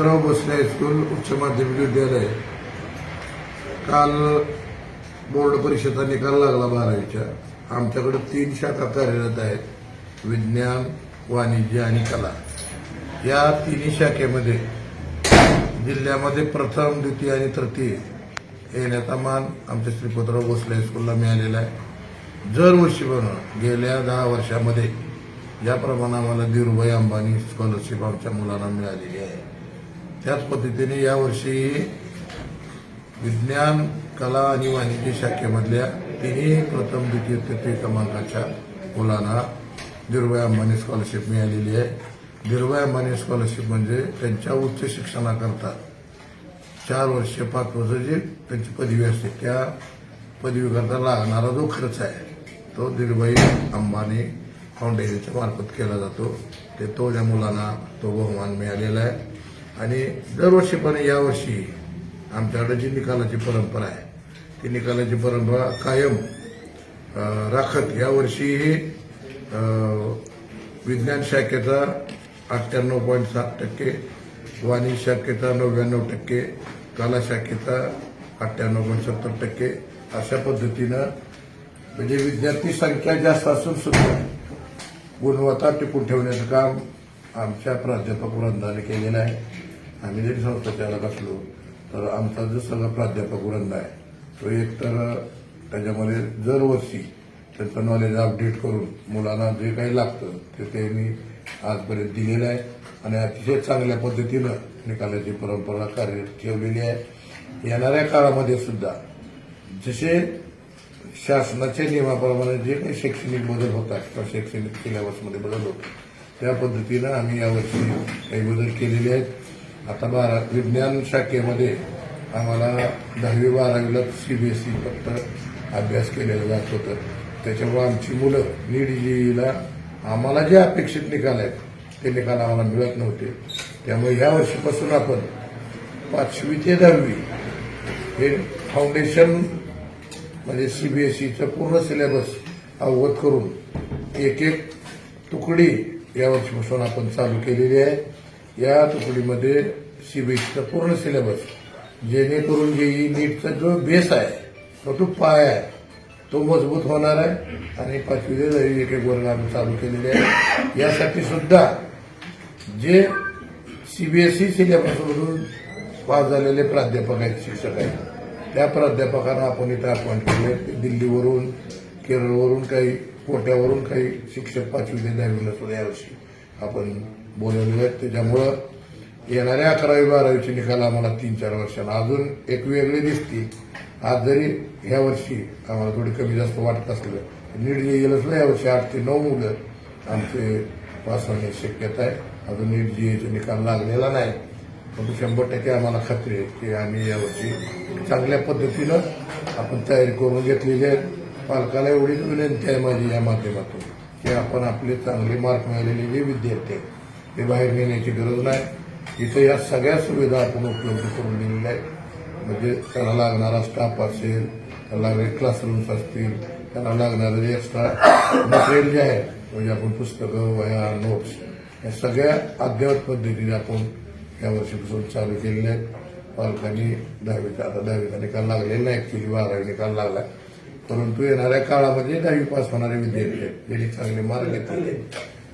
Shripatrao Bhosale high school उच्च माध्यमिक विद्यालय. काल बोर्ड परीक्षेचा निकाल लागला बारावीच्या. आमच्याकडे तीन शाखा कार्यरत आहेत विज्ञान वाणिज्य आणि कला. या तिन्ही शाखेमध्ये जिल्ह्यामध्ये प्रथम द्वितीय आणि तृतीय येण्याचा मान आमच्या श्रीपतराव भोसले हायस्कूलला मिळालेला आहे. दरवर्षी बनवून गेल्या दहा वर्षामध्ये ज्याप्रमाणे आम्हाला धीरूभाई अंबानी स्कॉलरशिप आमच्या मुलांना मिळालेली आहे. त्याच पद्धतीने यावर्षी विज्ञान कला आणि वाणिज्य शाखेमधल्या तिन्ही प्रथम द्वितीय तृतीय क्रमांकाच्या मुलांना धीरूभाई अंबानी स्कॉलरशिप मिळालेली आहे. धीरूभाई अंबानी स्कॉलरशिप म्हणजे त्यांच्या उच्च शिक्षणाकरता चार वर्ष पाच वर्ष जे त्यांची पदवी असते त्या पदवीकरता लागणारा जो खर्च आहे तो धीरूभाई अंबानी फाउंडेशनच्या मार्फत केला जातो. ते तो त्या मुलांना तो बहुमान मिळालेला आहे. आणि दरवर्षी पण यावर्षी आमच्याकडे जी निकालाची परंपरा आहे ती निकालाची परंपरा कायम राखत. यावर्षीही विज्ञान शाखेचा अठ्ठ्याण्णव पॉईंट सात टक्के वाणी शाखेचा नव्याण्णव टक्के कला शाखेचा अठ्ठ्याण्णव पॉईंट सत्तर टक्के अशा पद्धतीनं म्हणजे विद्यार्थी संख्या जास्त असून सुद्धा गुणवत्ता टिकून ठेवण्याचं काम आमच्या प्राध्यापक वृंदाने केलेलं आहे. आम्ही जरी संस्थाचालक असलो तर आमचा जो सगळा प्राध्यापक वृंद आहे तो एकतर त्याच्यामध्ये दरवर्षी त्यांचं नॉलेज अपडेट करून मुलांना जे काही लागतं ते त्यांनी आजपर्यंत दिलेलं आहे. आणि अतिशय चांगल्या पद्धतीनं निकालाची परंपरा कार्य ठेवलेली आहे. येणाऱ्या काळामध्ये सुद्धा जसे शासनाच्या नियमाप्रमाणे जे काही शैक्षणिक बदल होतात किंवा शैक्षणिक सिलेबसमध्ये बदल होतो त्या पद्धतीनं आम्ही यावर्षी काही बदल केलेले आहेत. आता बारा विज्ञान शाखेमध्ये आम्हाला दहावी बारावीला सी बी एस ई फक्त अभ्यास केलेला जात होतं त्याच्यामुळे आमची मुलं नीट जीईला आम्हाला जे अपेक्षित निकाल आहेत ते निकाल आम्हाला मिळत नव्हते. त्यामुळे या वर्षीपासून आपण पाचवी ते दहावी हे फाउंडेशन म्हणजे सी बी एस ईचं पूर्ण सिलेबस अवगत करून एक एक तुकडी या वर्षीपासून आपण चालू केलेली आहे. या तुकडीमध्ये सीबीएसईचा पूर्ण सिलेबस जेणेकरून जेई नीटचा जो बेस आहे तो तो पाय आहे तो मजबूत होणार आहे. आणि पाचवी जरी एक एक वर्ग आम्ही चालू केलेले आहे. यासाठी सुद्धा जे सीबीएसई सिलेबसमधून पास झालेले प्राध्यापक आहेत शिक्षक आहेत त्या प्राध्यापकांना आपण इथं अपॉइंट केले. दिल्लीवरून केरळवरून काही कोट्यावरून काही शिक्षक पाचवी ते दहावीला सुद्धा यावर्षी आपण बोलवलेले आहेत. त्याच्यामुळं येणाऱ्या अकरावी बारावीचे निकाल आम्हाला तीन चार वर्षांना अजून एक वेगळे दिसतील आज जरी ह्या वर्षी आम्हाला थोडी कमी जास्त वाटत असलं नीट येईल असलं यावर्षी आठ ते नऊ मुलं आमचे पास होण्याची शक्यता आहे. अजून नीट जीएचा निकाल लागलेला नाही. परंतु शंभर टक्के आम्हाला खात्री आहे की आम्ही यावर्षी चांगल्या पद्धतीनं आपण तयारी करून घेतलेली आहे. पालकाला एवढीच विनंती आहे माझी या माध्यमातून की आपण आपले चांगले मार्क मिळालेले जे विद्यार्थी आहेत ते बाहेर नेण्याची गरज नाही. इथं या सगळ्या सुविधा आपण उपलब्ध करून दिलेल्या आहेत. म्हणजे त्याला लागणारा स्टाफ असेल त्याला लागणारे क्लासरूम्स असतील त्याला लागणारं जे एक्स्ट्रा मटेरियल जे आहे म्हणजे आपण पुस्तकं वह्या नोट्स या सगळ्या अद्ययावत पद्धतीने आपण या वर्षीपासून चालू केलेल्या आहेत. पालकांनी दहावीचा आता दहावीचा निकाल लागलेला नाही ऍक्च्युली बारावी निकाल लागला. परंतु येणाऱ्या काळामध्ये दहावी पास होणारे विद्यार्थी आहेत. ज्यांनी चांगले मार्ग घेतले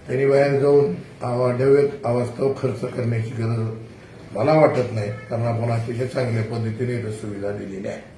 त्यांनी बाहेर जाऊन आवाढव्य अवास्तव खर्च करण्याची गरज मला वाटत नाही. कारण आपण अतिशय चांगल्या पद्धतीने सुविधा दिलेली आहे.